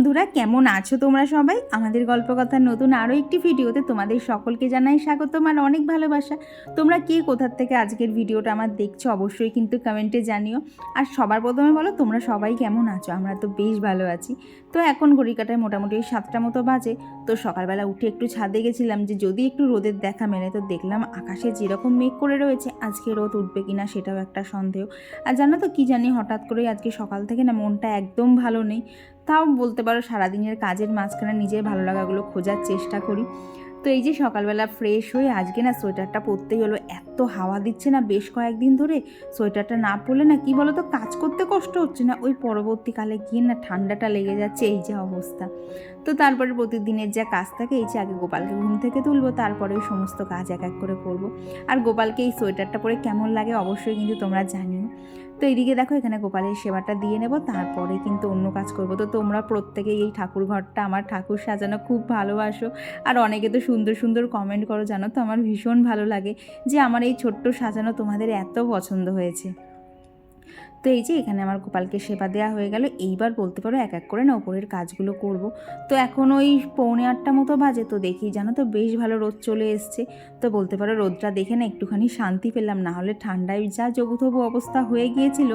বন্ধুরা, কেমন আছো তোমরা সবাই? আমাদের গল্প কথার নতুন আরও একটি ভিডিওতে তোমাদের সকলকে জানাই স্বাগতম আর অনেক ভালোবাসা। তোমরা কে কোথার থেকে আজকের ভিডিওটা আমার দেখছ অবশ্যই কিন্তু কমেন্টে জানিও। আর সবার প্রথমে বলো, তোমরা সবাই কেমন আছো? আমরা তো বেশ ভালো আছি। তো এখন ঘড়ি কাটায় মোটামুটি ওই সাতটা মতো বাজে। তো সকালবেলা উঠে একটু ছাদে গেছিলাম যে যদি একটু রোদের দেখা মেলে তো দেখলাম আকাশে যেরকম মেঘ করে রয়েছে, আজকে রোদ উঠবে কিনা সেটাও একটা সন্দেহ। আর জানো তো কী জানি, হঠাৎ করেই আজকে সকাল থেকে না মনটা একদম ভালো নেই। তাও বলতে পারো সারাদিনের কাজের মাঝখানে নিজের ভালো লাগাগুলো খোঁজার চেষ্টা করি। তো এই যে সকালবেলা ফ্রেশ হয়ে আজকে না সোয়েটারটা পরতেই হলো, এত হাওয়া দিচ্ছে না বেশ কয়েকদিন ধরে সোয়েটারটা না পরলে না কি বলো তো কাজ করতে কষ্ট হচ্ছে না, ওই পরবর্তীকালে গিয়ে না ঠান্ডাটা লেগে যাচ্ছে, এই যে অবস্থা। তো তারপরে প্রতিদিনের যা কাজ থাকে এই যে আগে গোপালকে ঘুম থেকে তুলবো, তারপরে ওই সমস্ত কাজ এক এক করে করব। আর গোপালকে এই সোয়েটারটা পরে কেমন লাগে অবশ্যই কিন্তু তোমরা জানিও। তো এদিকে দেখো এখানে গোপালের সেবাটা দিয়ে নেব, তারপরে কিন্তু অন্য কাজ করব। তো তোমরা প্রত্যেকেই এই ঠাকুর ঘরটা আমার ঠাকুর সাজানো খুব ভালোবাসো। আর অনেকে তো সুন্দর সুন্দর কমেন্ট করো, জানো তো? আমার ভীষণ ভালো লাগে যে আমার এই ছোট্ট সাজানো তোমাদের এত পছন্দ হয়েছে। তো এই যে এখানে আমার গোপালকে সেবা দেওয়া হয়ে গেল, এইবার বলতে পারো এক এক করে না ওপরের কাজগুলো করব। তো এখন ওই পৌনে আটটা মতো বাজে তো দেখি, জানো তো বেশ ভালো রোদ চলে এসছে। তো বলতে পারো রোদটা দেখে না একটুখানি শান্তি পেলাম, না হলে ঠান্ডায় যা জবুথবু অবস্থা হয়ে গিয়েছিল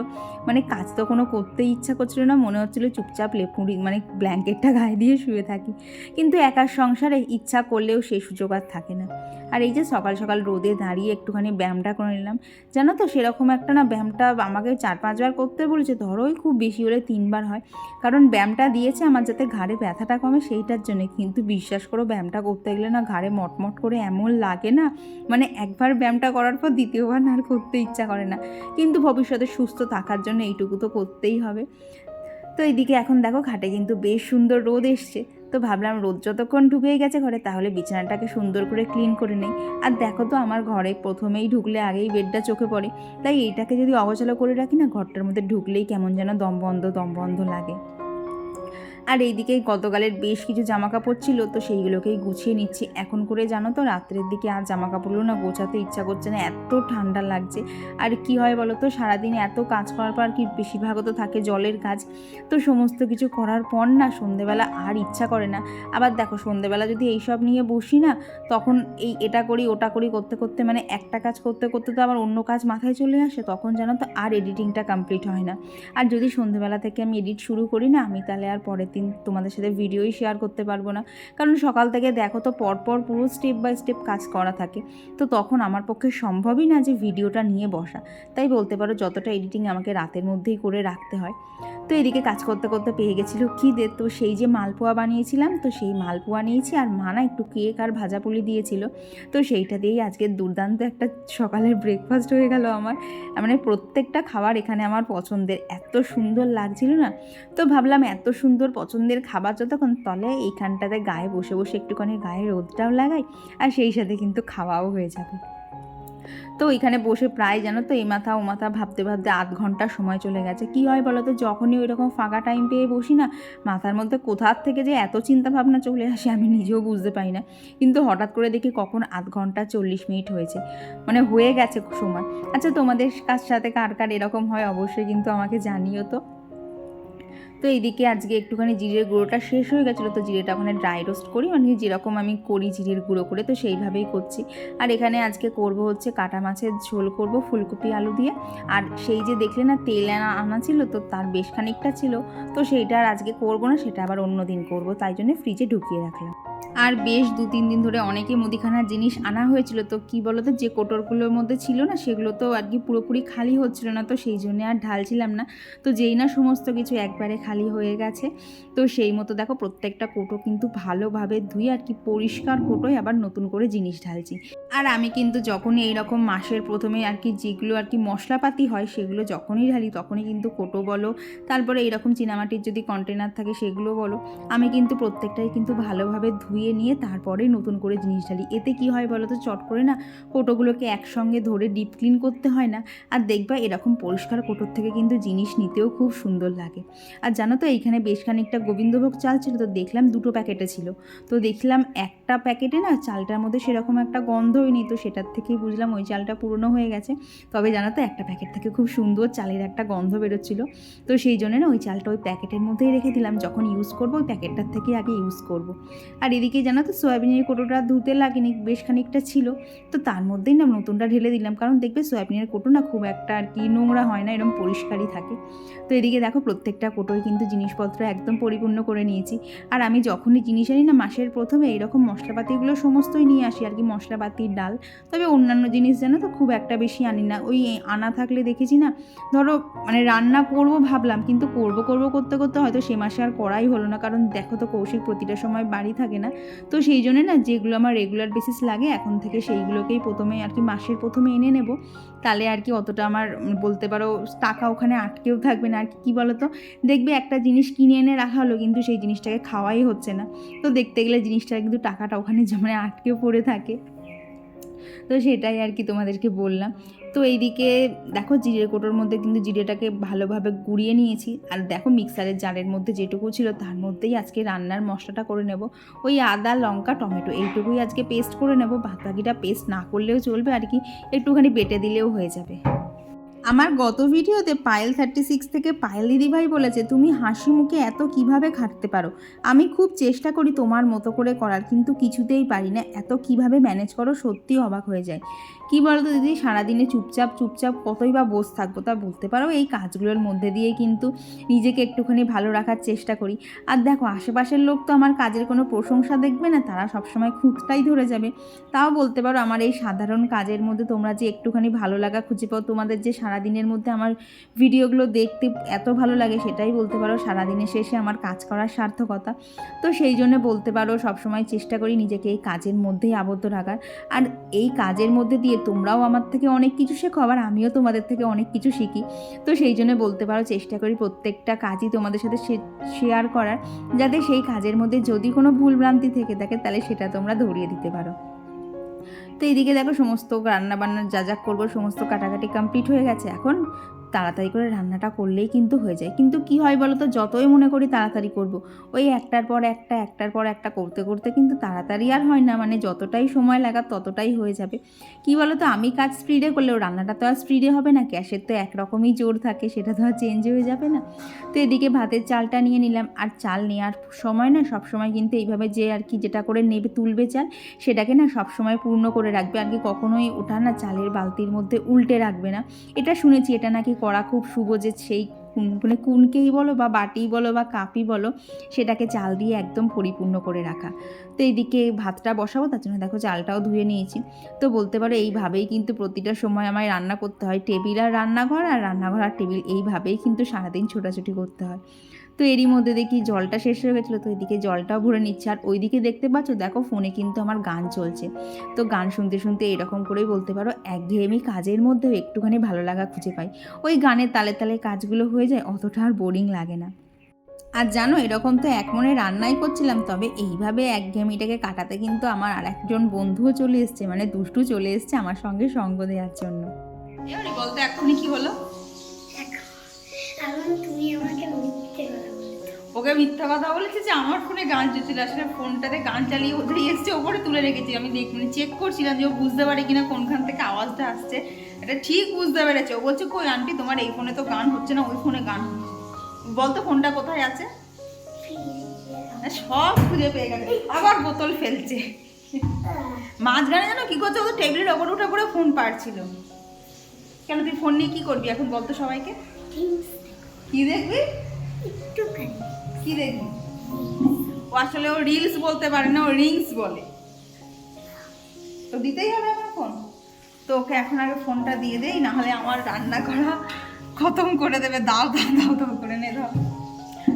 মানে কাজ তো কোনো করতেই ইচ্ছা করছিল না, মনে হচ্ছিল চুপচাপ লেপুড়ি মানে ব্ল্যাঙ্কেটটা গায়ে দিয়ে শুয়ে থাকি। কিন্তু একার সংসারে ইচ্ছা করলেও সেই সুযোগ আর থাকে না। আর এই যে সকাল সকাল রোদে দাঁড়িয়ে একটুখানি ব্যায়ামটা করে নিলাম, জানো তো সেরকম একটা না ব্যায়ামটা আমাকে চার পাঁচবার করতে বলেছে, ধরোই খুব বেশি হলে তিনবার হয়। কারণ ব্যায়ামটা দিয়েছে আমার যাতে ঘাড়ে ব্যথাটা কমে সেইটার জন্য। কিন্তু বিশ্বাস করো, ব্যায়ামটা করতে গেলে না ঘাড়ে মটমট করে এমন লাগে না মানে একবার ব্যায়ামটা করার পর দ্বিতীয়বার আর করতে ইচ্ছা করে না। কিন্তু ভবিষ্যতে সুস্থ থাকার জন্য এইটুকু তো করতেই হবে। তো এইদিকে এখন দেখো, ঘাটে কিন্তু বেশ সুন্দর রোদ এসছে। তো ভাবলাম রোদ যতক্ষণ ঢুকেই গেছে ঘরে, তাহলে বিছানাটাকে সুন্দর করে ক্লিন করে নেই। আর দেখো তো আমার ঘরে প্রথমেই ঢুকলে আগেই বেডটা চোখে পড়ে। তাই এইটাকে যদি অগোছালো করে রাখি না, ঘরটার মধ্যে ঢুকলেই কেমন যেন দম বন্ধ দম বন্ধ লাগে। আর এইদিকে গতকালের বেশ কিছু জামা কাপড় ছিল, তো সেইগুলোকেই গুছিয়ে নিচ্ছি। এখন করে জানো তো, রাত্রের দিকে আর জামা কাপড়গুলো না গোছাতে ইচ্ছা করছে না, এত ঠান্ডা লাগছে। আর কি হয় বলো তো, সারাদিন এত কাজ করার পর কি বেশিরভাগও তো থাকে জলের কাজ। তো সমস্ত কিছু করার পর না সন্ধেবেলা আর ইচ্ছা করে না। আবার দেখো, সন্ধেবেলা যদি এইসব নিয়ে বসি না, তখন এই এটা করি, ওটা করি করতে করতে মানে একটা কাজ করতে করতে তো আবার অন্য কাজ মাথায় চলে আসে, তখন জানো তো আর এডিটিংটা কমপ্লিট হয় না। আর যদি সন্ধেবেলা থেকে আমি এডিট শুরু করি না, আমি তাহলে আর পরের দিন তোমাদের সাথে ভিডিওই শেয়ার করতে পারব না। কারণ সকাল থেকে দেখো তো পরপর পুরো স্টেপ বাই স্টেপ কাজ করা থাকে। তো তখন আমার পক্ষে সম্ভবই না যে ভিডিওটা নিয়ে বসা। তাই বলতে পারো যতটা এডিটিং আমাকে রাতের মধ্যেই করে রাখতে হয়। তো এদিকে কাজ করতে করতে পেয়ে গেছিল খিদে। তো সেই যে মালপোয়া বানিয়েছিলাম, তো সেই মালপোয়া নিয়েছি আর মা না একটু কেক আর ভাজাপুলি দিয়েছিল। তো সেইটা দিয়েই আজকে দুর্দান্ত একটা সকালের ব্রেকফাস্ট হয়ে গেল আমার। মানে প্রত্যেকটা খাবার এখানে আমার পছন্দের। এত সুন্দর লাগছিল না? তো ভাবলাম এত সুন্দর পছন্দের খাবার যতক্ষণ তলে এইখানটাতে গায়ে বসে বসে একটুখানি গায়ে রোদটাও লাগাই, আর সেই সাথে কিন্তু খাওয়াও হয়ে যাবে। তো এখানে বসে প্রায় জানো তো এই মাথা ও মাথা ভাবতে ভাবতে আধ ঘণ্টা সময় চলে গেছে। কি হয় বলো তো যখনই ওই রকম ফাঁকা টাইম পেয়ে বসি না, মাথার মধ্যে কোথার থেকে যে এত চিন্তা ভাবনা চলে আসে আমি নিজেও বুঝতে পারি না। কিন্তু হঠাৎ করে দেখি কখন আধ ঘণ্টা চল্লিশ মিনিট হয়েছে। মানে হয়ে গেছে সময়। আচ্ছা তোমাদের কাছ সাথে কার কার এরকম হয় অবশ্যই কিন্তু আমাকে জানিও তো। তো এইদিকে আজকে একটুখানি জিরের গুঁড়োটা শেষ হয়ে গেছিল, তো জিরেটা ওখানে ড্রাই রোস্ট করি। মানে যেরকম আমি করি জিরের গুঁড়ো করে, তো সেইভাবেই করছি। আর এখানে আজকে করব হচ্ছে কাটা মাছের ঝোল করব ফুলকপি আলু দিয়ে। আর সেই যে দেখলে না তেল আনা আনা ছিল, তো তার বেশ খানিকটা ছিল। তো সেইটা আর আজকে করব না, সেটা আবার অন্য দিন করব। তাই জন্য ফ্রিজে ঢুকিয়ে রাখলাম। আর বেশ দু তিন দিন ধরে অনেকে মুদিখানার জিনিস আনা হয়েছিল। তো কি বলতো, যে কোটরগুলোর মধ্যে ছিল না, সেগুলো তো আর কি পুরোপুরি খালি হচ্ছিল না, তো সেই জন্য আর ঢালছিলাম না। তো যেই না সমস্ত কিছু একবারে খালি হয়ে গেছে, তো সেই মতো দেখো প্রত্যেকটা কোটো কিন্তু ভালোভাবে ধুই আর কি পরিষ্কার কোটোয় আবার নতুন করে জিনিস ঢালছি। আর আমি কিন্তু যখনই এইরকম মাসের প্রথমে আর কি যেগুলো আর কি মশলাপাতি হয়, সেগুলো যখনই ঢালি তখনই কিন্তু কোটো বলো, তারপরে এইরকম চিনামাটির যদি কন্টেনার থাকে সেগুলো বলো, আমি কিন্তু প্রত্যেকটাই কিন্তু ভালোভাবে ধুয়ে নিয়ে তারপরে নতুন করে জিনিস ঢালি। এতে কি হয় বলো তো? চট করে না কোটোগুলোকে একসঙ্গে ধরে ডিপ ক্লিন করতে হয় না। আর দেখবা এরকম পরিষ্কার কোটোর থেকে কিন্তু জিনিস নিতেও খুব সুন্দর লাগে। আর জানো তো, এইখানে বেশ খানিকটা গোবিন্দভোগ চাল ছিল, তো দেখলাম দুটো প্যাকেটে ছিল। তো দেখলাম একটা প্যাকেটে না চালটার মধ্যে সেরকম একটা গন্ধই নেই, তো সেটার থেকেই বুঝলাম ওই চালটা পুরনো হয়ে গেছে। তবে জানো তো, একটা প্যাকেট থেকে খুব সুন্দর চালের একটা গন্ধ বেরোচ্ছিল। তো সেই জন্য না ওই চালটা ওই প্যাকেটের মধ্যেই রেখে দিলাম। যখন ইউজ করব, ওই প্যাকেটটার থেকে আগে ইউজ করব। আর এদিকে জানো তো সয়াবিনের কোটোটা ধুতে লাগেনি, বেশ খানিকটা ছিল। তো তার মধ্যেই না নতুনটা ঢেলে দিলাম, কারণ দেখবে সয়াবিনের কোটো না খুব একটা আর কি নোংরা হয় না এরকম পরিষ্কারই থাকে। তো এদিকে দেখো প্রত্যেকটা কোটোয় কিন্তু জিনিসপত্র একদম পরিপূর্ণ করে নিয়েছি। আর আমি যখনই জিনিস আনি না, মাসের প্রথমে এইরকম মশলাপাতিগুলো সমস্তই নিয়ে আসি, আর কি মশলাপাতির ডাল। তবে অন্যান্য জিনিস জানো তো খুব একটা বেশি আনি না। ওই আনা থাকলে দেখেছি না, ধরো মানে রান্না করব ভাবলাম, কিন্তু করব করব করতে করতে হয়তো সে মাসে আর করাই হলো না, কারণ দেখো তো কৌশিক প্রতিটা সময় বাড়ি থাকে না। তো সেই জন্য না যেগুলো আমার রেগুলার বেসিস লাগে, এখন থেকে সেইগুলোকেই প্রথমে আর কি মাসের প্রথমে এনে নেব। তাহলে আর কি অতটা আমার বলতে পারো টাকা ওখানে আটকেও থাকবে না। আর কি, কী বলো তো দেখবে একটা জিনিস কিনে এনে রাখা হলো, কিন্তু সেই জিনিসটাকে খাওয়াই হচ্ছে না। তো দেখতে গেলে জিনিসটার কিন্তু টাকাটা ওখানে মানে আটকেও পড়ে থাকে। তো সেটাই আর কি তোমাদেরকে বললাম। তো এইদিকে দেখো জিরে কোটোর মধ্যে কিন্তু জিরেটাকে ভালোভাবে গুঁড়িয়ে নিয়েছি। আর দেখো মিক্সারের জারের মধ্যে যেটুকু ছিল তার মধ্যেই আজকে রান্নার মশলাটা করে নেব। ওই আদা, লঙ্কা, টমেটো এইটুকুই আজকে পেস্ট করে নেব। বাদ বাকিটা পেস্ট না করলেও চলবে আর কি, একটুখানি বেটে দিলেও হয়ে যাবে। আমার গত ভিডিওতে পায়েল থার্টি সিক্স থেকে পায়েল দিদিভাই বলেছে, তুমি হাসি মুখে এত কীভাবে খাটতে পারো? আমি খুব চেষ্টা করি তোমার মতো করে করার, কিন্তু কিছুতেই পারি না। এত কীভাবে ম্যানেজ করো সত্যি অবাক হয়ে যায়। কি বলতো দিদি? সারাদিনে চুপচাপ চুপচাপ কতই বা বস থাকব তা বলতে পারো? এই কাজগুলোর মধ্যে দিয়ে কিন্তু নিজেকে একটুখানি ভালো রাখার চেষ্টা করি। আর দেখো, আশেপাশের লোক তো আমার কাজের কোনো প্রশংসা দেখবে না, তারা সবসময় খুঁতটাই ধরে যাবে। তাও বলতে পারো, আমার এই সাধারণ কাজের মধ্যে তোমরা যে একটুখানি ভালো লাগা খুঁজে পাও, তোমাদের যে সারাদিনের মধ্যে আমার ভিডিওগুলো দেখতে এত ভালো লাগে, সেটাই বলতে পারো। সারাদিনের শেষে আমার কাজ করার সার্থকতা। তো সেই জন্য বলতে পারো, সবসময় চেষ্টা করি নিজেকে এই কাজের মধ্যেই আবদ্ধ রাখার। আর এই কাজের মধ্যে দিয়ে তোমরাও আমার থেকে অনেক কিছু শেখো, আবার আমিও তোমাদের থেকে অনেক কিছু শিখি। তো সেই জন্য বলতে পারো, চেষ্টা করি প্রত্যেকটা কাজই তোমাদের সাথে শেয়ার করার। যাতে সেই কাজের মধ্যে যদি কোনো ভুলভ্রান্তি থেকে থাকে, তাহলে সেটা তোমরা ধরিয়ে দিতে পারো। তো এইদিকে দেখো সমস্ত রান্না বান্নার যা যা করব, সমস্ত কাটাকাটি কমপ্লিট হয়ে গেছে। এখন তাড়াতাড়ি করে রান্নাটা করলেই কিন্তু হয়ে যায়। কিন্তু কি হয় বলো তো যতই মনে করি তাড়াতাড়ি করব। ওই একটার পর একটা, একটার পর একটা করতে করতে কিন্তু তাড়াতাড়ি আর হয় না। মানে যতটাই সময় লাগা ততটাই হয়ে যাবে। কি বলো তো আমি কাজ স্পিডে করলেও রান্নাটা তো আর স্পিডে হবে না। গ্যাসের তো একরকমই জোর থাকে, সেটা তো আর চেঞ্জ হয়ে যাবে না। তো এদিকে ভাতের চালটা নিয়ে নিলাম। আর চাল নেওয়ার সময় না সব সময় কিন্তু এইভাবে যে আর কি যেটা করে নেবে, তুলবে চাল, সেটাকে না সব সময় পূর্ণ করে রাখবে। আর কি কখনোই ওটা না চালের বালতির মধ্যে উল্টে রাখবে না। এটা শুনেছি, এটা নাকি করা খুব শুভ যে সেই মানে কুনকেই বলো বা বাটি বলো বা কাপই বলো, সেটাকে চাল দিয়ে একদম পরিপূর্ণ করে রাখা। তো এইদিকে ভাতটা বসাবো, তার জন্য দেখো চালটাও ধুয়ে নিয়েছি। তো বলতে পারো এইভাবেই কিন্তু প্রতিটা সময় আমায় রান্না করতে হয়। টেবিল আর রান্নাঘর আর রান্নাঘর আর টেবিল এইভাবেই কিন্তু সারাদিন ছোটাছুটি করতে হয়। তো এরই মধ্যে দেখি জলটা শেষ হয়ে গেছিল তো এদিকে জলটাও ভরে নিচ্ছে। আর ওইদিকে দেখতে পাচ্ছ দেখো ফোনে কিন্তু আমার গান চলছে। তো গান শুনতে শুনতে এরকম করেই বলতে পারো একঘেয়েমি কাজের মধ্যেও একটুখানি ভালো লাগা খুঁজে পাই। ওই গানের তালে তালে কাজগুলো হয়ে যায় অতটা আর বোরিং লাগে না। আর জানো এরকম তো এক মনে রান্নাই করছিলাম তবে এইভাবে একঘেয়েমিটাকে কাটাতে কিন্তু আমার আর একজন বন্ধুও চলে এসছে মানে দুষ্টু চলে এসছে আমার সঙ্গে সঙ্গ দেওয়ার জন্য। বলতে এখনই কি হলো? এখন তুমি আমাকে মিথ্যে ওকে মিথ্যা কথা বলেছে যে আমার ফোনে গান চলছিল আসলে ফোনটাতে গান চালিয়ে ওদের এসছে ওপরে তুলে রেখেছি। আমি দেখ মানে চেক করছিলাম যে ও বুঝতে পারে কিনা কোনখান থেকে আওয়াজটা আসছে। এটা ঠিক বুঝতে পেরেছে। ও বলছে কই আন্টি তোমার এই ফোনে তো গান হচ্ছে না ওই ফোনে গান হচ্ছে বলতো ফোনটা কোথায় আছে? সব খুঁজে পেয়ে গেছে। আবার বোতল ফেলছে। মাঝখানে জানো কি করছে ও তো টেবিলের ওপর উঠে পড়ে ফোন পারছিল কেন তুই ফোন নিয়ে কি করবি এখন বলতো সবাইকে? কি দেখবি? একটুখানি। কি দেখবি ও আসলে ও রিলস বলতে পারে না, ও রিংস বলে। তো দিতেই হবে আমার ফোন তো ওকে এখন আগে ফোনটা দিয়ে দেই, না হলে আমার রান্না করা খতম করে দেবে। দাও দাও দাও দাও, করে নে, দাও।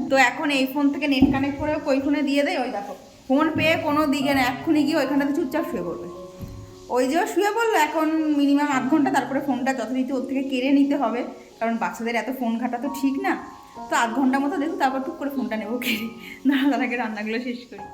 তো এখন এই ফোন থেকে নেট কানেক্ট করে ওই ফোনে দিয়ে দেয় ওই দেখো ফোন পেয়ে কোনো দিকে না, এক্ষুনি গিয়ে ওইখানটাতে চুপচাপ শুয়ে পড়বে। ওই যে শুয়ে পড়ল, এখন মিনিমাম আধ ঘণ্টা, তারপরে ফোনটা যথারীতি ওর থেকে কেড়ে নিতে হবে। কারণ বাচ্চাদের এত ফোন ঘাটা তো ঠিক না। তো আধ ঘণ্টা মতো দেখুন, তারপর টুক করে ফোনটা নেব কে দাঁড়া আগে রান্নাগুলো শেষ করি।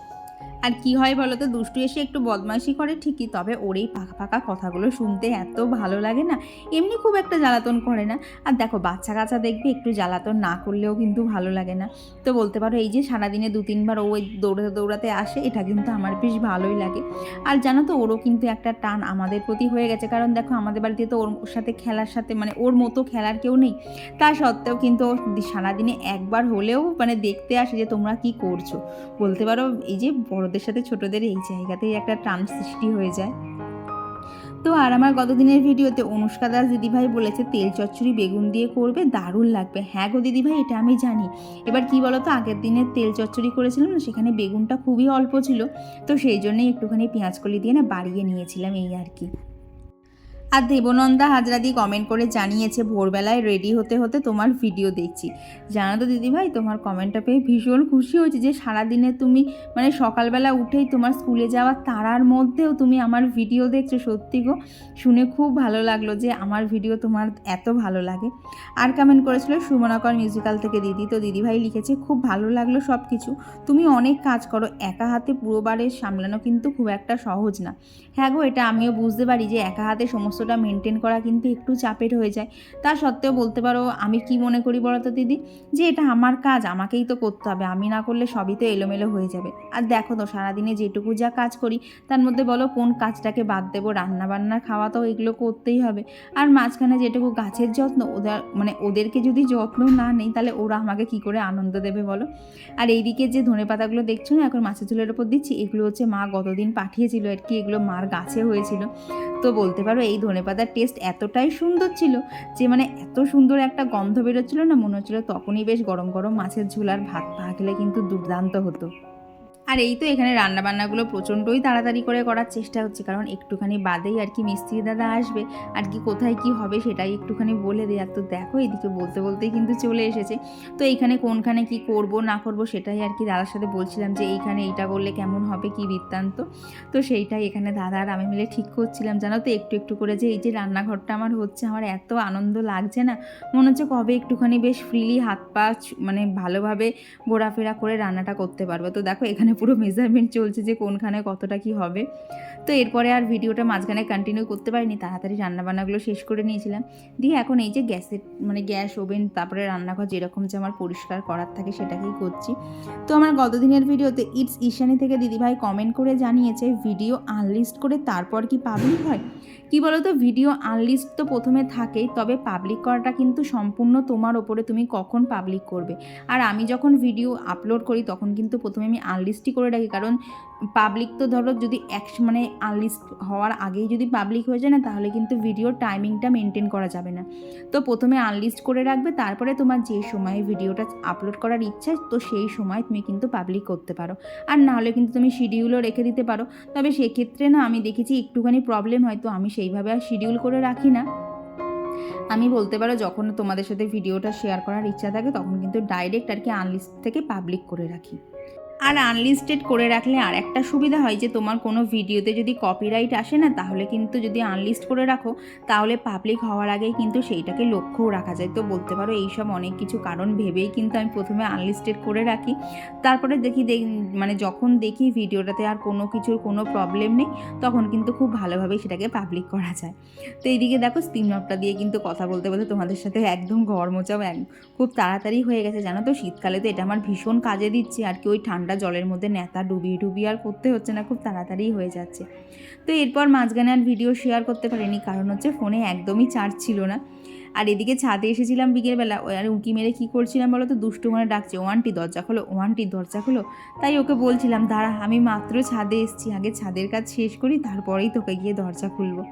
আর কি হয় বলো তো? দুষ্টু এসে একটু বদমাইশি করে ঠিকই, তবে ওর এই পাকা পাকা কথাগুলো শুনতে এত ভালো লাগে না, এমনি খুব একটা জ্বালাতন করে না। আর দেখো, বাচ্চা কাচ্চা দেখবে একটু জ্বালাতন না করলেও কিন্তু ভালো লাগে না। তো বলতে পারো, এই যে সারাদিনে দু, তিনবার ও ওই দৌড়াতে দৌড়াতে আসে, এটা কিন্তু আমার বেশ ভালোই লাগে। আর জানো তো, ওরও কিন্তু একটা টান আমাদের প্রতি হয়ে গেছে। কারণ দেখো, আমাদের বাড়িতে তো ওর সাথে খেলার সাথে মানে ওর মতো খেলার কেউ নেই। তা সত্ত্বেও কিন্তু সারাদিনে একবার হলেও মানে দেখতে আসে যে তোমরা কি করছ। বলতে পারো, এই যে বড়দের সাথে ছোটদের এই জায়গাতেই একটা টান সৃষ্টি হয়ে যায়। তো আর আমার গতদিনের ভিডিওতে অনুষ্কা দাস দিদিভাই বলেছে, তেল চচ্চড়ি বেগুন দিয়ে করবে, দারুণ লাগবে। হ্যাঁ গো দিদিভাই, এটা আমি জানি। এবার কি বলতো, আগের দিনে তেল চচ্চড়ি করেছিলাম না, সেখানে বেগুনটা খুবই অল্প ছিল। তো সেই জন্যই একটুখানি পেঁয়াজকলি দিয়ে না বাড়িয়ে নিয়েছিলাম এই আর কি। আর দেবনন্দা হাজরাদি কমেন্ট করে জানিয়েছে, ভোরবেলায় রেডি হতে হতে তোমার ভিডিও দেখছি। জানো তো দিদিভাই, তোমার কমেন্টটা পেয়ে ভীষণ খুশি হয়েছে যে সারাদিনে তুমি মানে সকালবেলা উঠেই তোমার স্কুলে যাওয়ার তারার মধ্যেও তুমি আমার ভিডিও দেখছ, সত্যি গো। শুনে খুব ভালো লাগল যে আমার ভিডিও তোমার এত ভালো লাগে। আর কমেন্ট করেছিল সুমনাকর মিউজিক্যাল থেকে দিদি। তো দিদিভাই লিখেছে, খুব ভালো লাগল সব কিছু তুমি অনেক কাজ করো, একা হাতে পুরো বাড়ির সামলানো কিন্তু খুব একটা সহজ না। হ্যাঁ গো, এটা আমিও বুঝতে পারি যে একা হাতে সমস্তটা মেনটেন করা কিন্তু একটু চাপের হয়ে যায়। তা সত্ত্বেও বলতে পারো, আমি কি মনে করি বলো তো দিদি? যে এটা আমার কাজ, আমাকেই তো করতে হবে। আমি না করলে সবই তো এলোমেলো হয়ে যাবে। আর দেখো তো, সারাদিনে যেটুকু যা কাজ করি, তার মধ্যে বলো কোন কাজটাকে বাদ দেবো? রান্না বান্না খাওয়া তো এগুলো করতেই হবে। আর মাঝখানে যেটুকু গাছের যত্ন, ওদের মানে ওদেরকে যদি যত্ন না নেই, তাহলে ওরা আমাকে কি করে আনন্দ দেবে বলো? আর এইদিকে যে ধনে পাতাগুলো দেখছ না, এখন মাছের ঝোলের ওপর দিচ্ছি, এগুলো হচ্ছে মা গতদিন পাঠিয়েছিল আর কি, এগুলো মার গাছে হয়েছিল। তো বলতে পারো, এই ধনে পাতার টেস্ট এতটাই সুন্দর ছিল যে মানে এত সুন্দর একটা গন্ধ বেরোচ্ছিল না, মনে হচ্ছিল তখনই বেশ গরম গরম মাছের ঝোলার ভাত পা কিন্তু দুর্দান্ত হতো। আর এই তো এখানে রান্নাবান্নাগুলো প্রচণ্ডই তাড়াতাড়ি করে করার চেষ্টা হচ্ছে, কারণ একটুখানি বাদেই আর কি মিস্ত্রি দাদা আসবে, আর কি কোথায় কি হবে সেটাই একটুখানি বলে দেয় আর তো দেখো এদিকে বলতে বলতেই কিন্তু চলে এসেছে। তো এইখানে কোনখানে কি করব, না করব সেটাই আর কি দাদার সাথে বলছিলাম যে এইখানে এইটা করলে কেমন হবে কি বৃত্তান্ত। তো সেইটাই এখানে দাদা আর আমি মিলে ঠিক করছিলাম। জানো তো একটু একটু করে যে এই যে রান্নাঘরটা আমার হচ্ছে, আমার এত আনন্দ লাগছে না। মনে হচ্ছে কবে একটুখানি বেশ ফ্রিলি হাত পা মানে ভালোভাবে ঘোরাফেরা করে রান্নাটা করতে পারব। তো দেখো এখানে পুরো মেজারমেন্ট চলছে যে কোনখানে কতটা কি হবে। তো এরপরে আর ভিডিওটা মাঝখানে কন্টিনিউ করতে পারিনি, তাড়াতাড়ি রান্নাবান্নাগুলো শেষ করে নিয়েছিলাম। দিয়ে এখন এই যে গ্যাসের মানে গ্যাস, ওভেন, তারপরে রান্নাঘর যেরকম যে আমার পরিষ্কার করার থাকে সেটাকেই করছি। তো আমার গতদিনের ভিডিওতে ইটস ঈশানি থেকে দিদিভাই কমেন্ট করে জানিয়েছে ভিডিও আনলিস্ট করে তারপর কি পাবলিক হয়। কি বলতো ভিডিও আনলিস্ট তো প্রথমে থাকেই, তবে পাবলিক করাটা কিন্তু সম্পূর্ণ তোমার ওপরে তুমি কখন পাবলিক করবে? আর আমি যখন ভিডিও আপলোড করি, তখন কিন্তু প্রথমে আমি আনলিস্টই করে রাখি। কারণ পাবলিক তো ধরো যদি এক মানে আনলিস্ট হওয়ার আগেই যদি পাবলিক হয়ে যায় না, তাহলে কিন্তু ভিডিওর টাইমিংটা মেনটেন করা যাবে না। তো প্রথমে আনলিস্ট করে রাখবে, তারপরে তোমার যে সময়ে ভিডিওটা আপলোড করার ইচ্ছা, তো সেই সময় তুমি কিন্তু পাবলিক করতে পারো। আর না হলে কিন্তু তুমি শিডিউলও রেখে দিতে পারো। তবে সেক্ষেত্রে না, আমি দেখেছি একটুখানি প্রবলেম হয়তো আমি সেইভাবে আর শিডিউল করে রাখি না। আমি বলতে পারো, যখন তোমাদের সাথে ভিডিওটা শেয়ার করার ইচ্ছা থাকে, তখন কিন্তু ডাইরেক্ট আর কি আনলিস্ট থেকে পাবলিক করে রাখি। আর আনলিস্টেড করে রাখলে আর একটা সুবিধা হয় যে, তোমার কোনো ভিডিওতে যদি কপিরাইট আসে না, তাহলে কিন্তু যদি আনলিস্ট করে রাখো, তাহলে পাবলিক হওয়ার আগেই কিন্তু সেইটাকে লক্ষ্যও রাখা যায়। তো বলতে পারো এইসব অনেক কিছু কারণ ভেবেই কিন্তু আমি প্রথমে আনলিস্টেড করে রাখি। তারপরে দেখি মানে যখন দেখি ভিডিওটাতে আর কোনো কিছুর কোনো প্রবলেম নেই, তখন কিন্তু খুব ভালোভাবেই সেটাকে পাবলিক করা যায়। তো এইদিকে দেখো স্টিম নবটা দিয়ে কিন্তু কথা বলতে বলতে তোমাদের সাথে একদম ঘর মোচাও খুব তাড়াতাড়ি হয়ে গেছে, জানো তো? শীতকালে তো এটা আমার ভীষণ কাজে দিচ্ছে, আর কি ওই ঠান্ডা জলের মধ্যে নেতা ডুবিয়ে ডুবিয়ে আর করতে হচ্ছে না, খুব তাড়াতাড়ি হয়ে যাচ্ছে। তো এরপর মাঝখানে আর ভিডিও শেয়ার করতে পারিনি, কারণ হচ্ছে ফোনে একদমই চার্জ ছিল না। আর এদিকে ছাদে এসেছিলাম বিকেলবেলা। আর উঁকি মেরে কী করছিলাম বলো তো? দুষ্টু মনে ডাকছে, ওয়ানটি, দরজা খোলো, ওয়ানটি, দরজা খোলো। তাই ওকে বলছিলাম, দাঁড়া, আমি মাত্র ছাদে এসেছি, আগে ছাদের কাজ শেষ করি, তারপরেই তোকে গিয়ে দরজা খুলবো।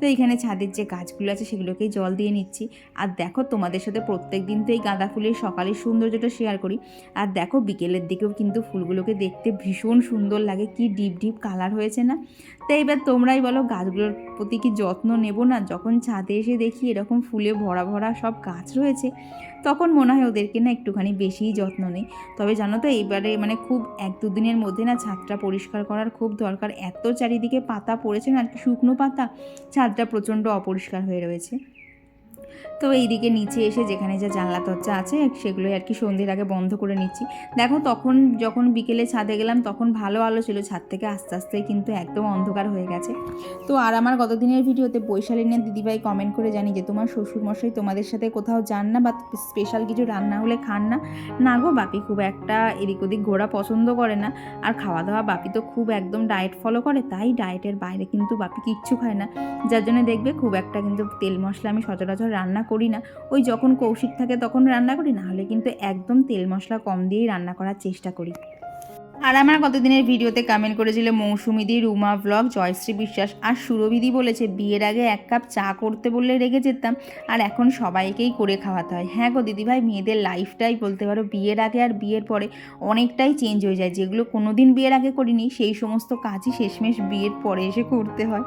তো এখানে ছাদের যে গাছগুলো আছে, সেগুলোকেই জল দিয়ে নিচ্ছি। আর দেখো, তোমাদের সাথে প্রত্যেক দিন তো এই গাঁদা ফুলের সকালের সৌন্দর্যটা শেয়ার করি। আর দেখো, বিকেলের দিকেও কিন্তু ফুলগুলোকে দেখতে ভীষণ সুন্দর লাগে। কি ডিপ ডিপ কালার হয়েছে না? তো এবার তোমরাই বলো, গাছগুলোর প্রতি কি যত্ন নেব না? যখন ছাদে এসে দেখি এরকম ফুলে ভরা ভরা সব গাছ রয়েছে, তখন মনে হয় ওদেরকে না একটুখানি বেশিই যত্ন নেই। তবে জানো তো এইবারে মানে খুব এক দুদিনের মধ্যে না ছাদটা পরিষ্কার করার খুব দরকার। এত চারিদিকে পাতা পড়েছে না, আর কি শুকনো পাতা, ছাদটা প্রচণ্ড অপরিষ্কার হয়ে রয়েছে। তো এইদিকে নিচে এসে যেখানে যা জানলা দরজা আছে, সেগুলোই আর কি সন্ধ্যের আগে বন্ধ করে নিচ্ছি। দেখো তখন যখন বিকেলে ছাদে গেলাম, তখন ভালো আলো ছিল, ছাদ থেকে আস্তে আস্তে কিন্তু একদম অন্ধকার হয়ে গেছে। তো আর আমার গতদিনের ভিডিওতে বৈশালীনের দিদিভাই কমেন্ট করে জানি যে, তোমার শ্বশুরমশাই তোমাদের সাথে কোথাও যান না বা স্পেশাল কিছু রান্না হলে খান না? না গো বাপি, খুব একটা এদিক ওদিক ঘোরা পছন্দ করে না। আর খাওয়া দাওয়া বাপি তো খুব একদম ডায়েট ফলো করে, তাই ডায়েটের বাইরে কিন্তু বাপি কিচ্ছু খায় না। যার জন্য দেখবে খুব একটা কিন্তু তেল মশলা আমি সচরাচর রান্না করি না। ওই যখন কৌশিক থাকে তখন রান্না করি না হলে কিন্তু একদম তেল মশলা কম দিয়েই রান্না করার চেষ্টা করি। আর আমার কতদিনের ভিডিওতে কমেন্ট করেছিল মৌসুমিদি, রুমা ব্লগ জয়শ্রী বিশ্বাস আর সুরভিদি বলেছে, বিয়ের আগে এক কাপ চা করতে বললে রেগে যেতাম। আর এখন সবাইকেই করে খাওয়াতে হয়। হ্যাঁ গো দিদিভাই মেয়েদের লাইফটাই বলতে পারো, বিয়ের আগে আর বিয়ের পরে অনেকটাই চেঞ্জ হয়ে যায়। যেগুলো কোনো দিন বিয়ের আগে করিনি, সেই সমস্ত কাজই শেষমেশ বিয়ের পরে এসে করতে হয়।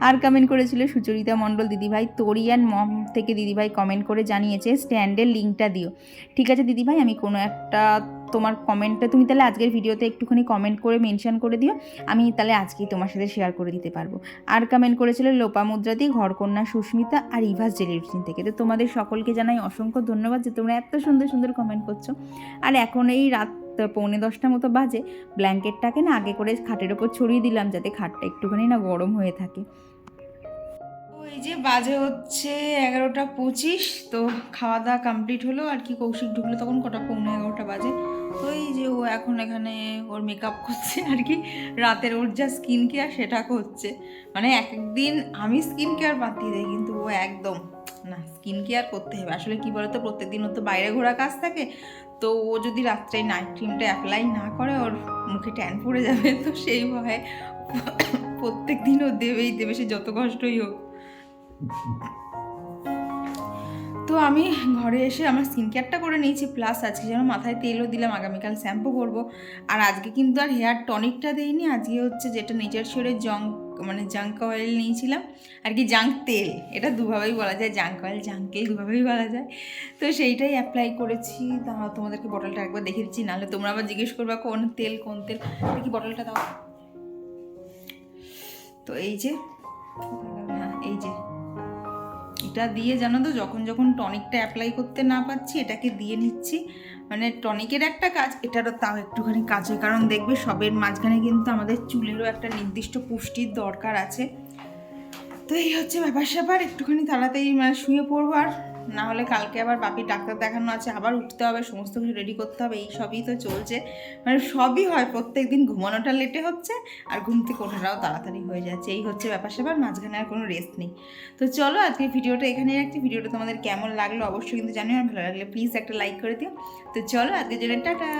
আর কমেন্ট করেছিল সুচরিতা মণ্ডল দিদিভাই তোরিয়ান মম থেকে দিদিভাই কমেন্ট করে জানিয়েছে স্ট্যান্ডের লিঙ্কটা দিও। ঠিক আছে দিদিভাই আমি কোনো একটা তোমার কমেন্টটা তুমি তাহলে আজকের ভিডিওতে একটুখানি কমেন্ট করে মেনশন করে দিও। আমি তাহলে আজকেই তোমার সাথে শেয়ার করে দিতে পারব। আর কমেন্ট করেছিল লোপা লোপামুদ্রাদি ঘরকন্যা সুস্মিতা আর ইভাস জেলিউশন থেকে। তো তোমাদের সকলকে জানাই অসংখ্য ধন্যবাদ যে তোমরা এত সুন্দর সুন্দর কমেন্ট করছ। আর এখন এই রাত পৌনে দশটা মতো বাজে, ব্ল্যাঙ্কেটটাকে না আগে করে খাটের ওপর ছড়িয়ে দিলাম যাতে খাটটা একটুখানি না গরম হয়ে থাকে। ওই যে বাজে হচ্ছে এগারোটা পঁচিশ, তো খাওয়া দাওয়া কমপ্লিট হলো। আর কি কৌশিক ঢুকলো তখন কটা, পৌনে এগারোটা বাজে। তো এই যে ও এখন এখানে ওর মেকআপ করছে আর কি। রাতের ওর যা স্কিন কেয়ার সেটা করছে। মানে এক একদিন আমি স্কিন কেয়ার বাদ দিয়ে দিই, কিন্তু ও একদম, না স্কিন কেয়ার করতে হবে। আসলে কী বলতো, প্রত্যেকদিন ওর তো বাইরে ঘোরা কাজ থাকে। তো ও যদি রাত্রে নাইট ক্রিমটা অ্যাপ্লাই না করে, ওর মুখে ট্যান পড়ে যাবে। তো সেই ভয়ে প্রত্যেক দিন ও দেবেই দেবে, সে যত কষ্টই হোক। আমি ঘরে এসে আমার স্কিন কেয়ারটা করে নিয়েছি প্লাস আজকে যেন মাথায় তেলও দিলাম, আগামীকাল শ্যাম্পু করব। আর আজকে কিন্তু আর হেয়ার টনিকটা দিইনি, আজকে হচ্ছে যেটা নেচার শোরের জং মানে জাঙ্ক অয়েল নিয়েছিলাম, আর কি জাঙ্ক তেল, এটা দুভাবেই বলা যায় জাঙ্ক অয়েল জাঙ্কেই দুভাবেই বলা যায়। তো সেইটাই অ্যাপ্লাই করেছি দাঁড়াও তোমাদেরকে বটলটা একবার দেখে দিচ্ছি, নাহলে তোমরা আবার জিজ্ঞেস করবা, কোন তেল কোন তেল, দেখি বটলটা দাও। তো এই যে হ্যাঁ এই যে এটা দিয়ে জানো তো, যখন যখন টনিকটা অ্যাপ্লাই করতে না পারছি, এটাকে দিয়ে নিচ্ছি। মানে টনিকের একটা কাজ, এটারও তাও একটুখানি কাজ হয় কারণ দেখবে, সবের মাঝখানে কিন্তু আমাদের চুলেরও একটা নির্দিষ্ট পুষ্টির দরকার আছে। তো এই হচ্ছে ব্যাপার স্যাপার একটুখানি তাড়াতাড়ি মানে শুয়ে পড়ব আর না হলে কালকে আবার বাপি ডাক্তার দেখানো আছে, আবার উঠতে হবে, সমস্ত কিছু রেডি করতে হবে, এই সবই তো চলছে। মানে সবই হয় প্রত্যেক দিন ঘুমানোটা লেটে হচ্ছে আর ঘুম থেকে ওঠাটাও তাড়াতাড়ি হয়ে যাচ্ছে, এই হচ্ছে ব্যাপার স্যাপার, মাঝখানে আর কোনো রেস্ট নেই। তো চলো আজকে ভিডিওটা এখানে রাখছি, ভিডিওটা তোমাদের কেমন লাগল অবশ্যই কিন্তু জানিও, আর ভালো লাগলে প্লিজ একটা লাইক করে দিও। তো চলো আজকের জন্য টাটা!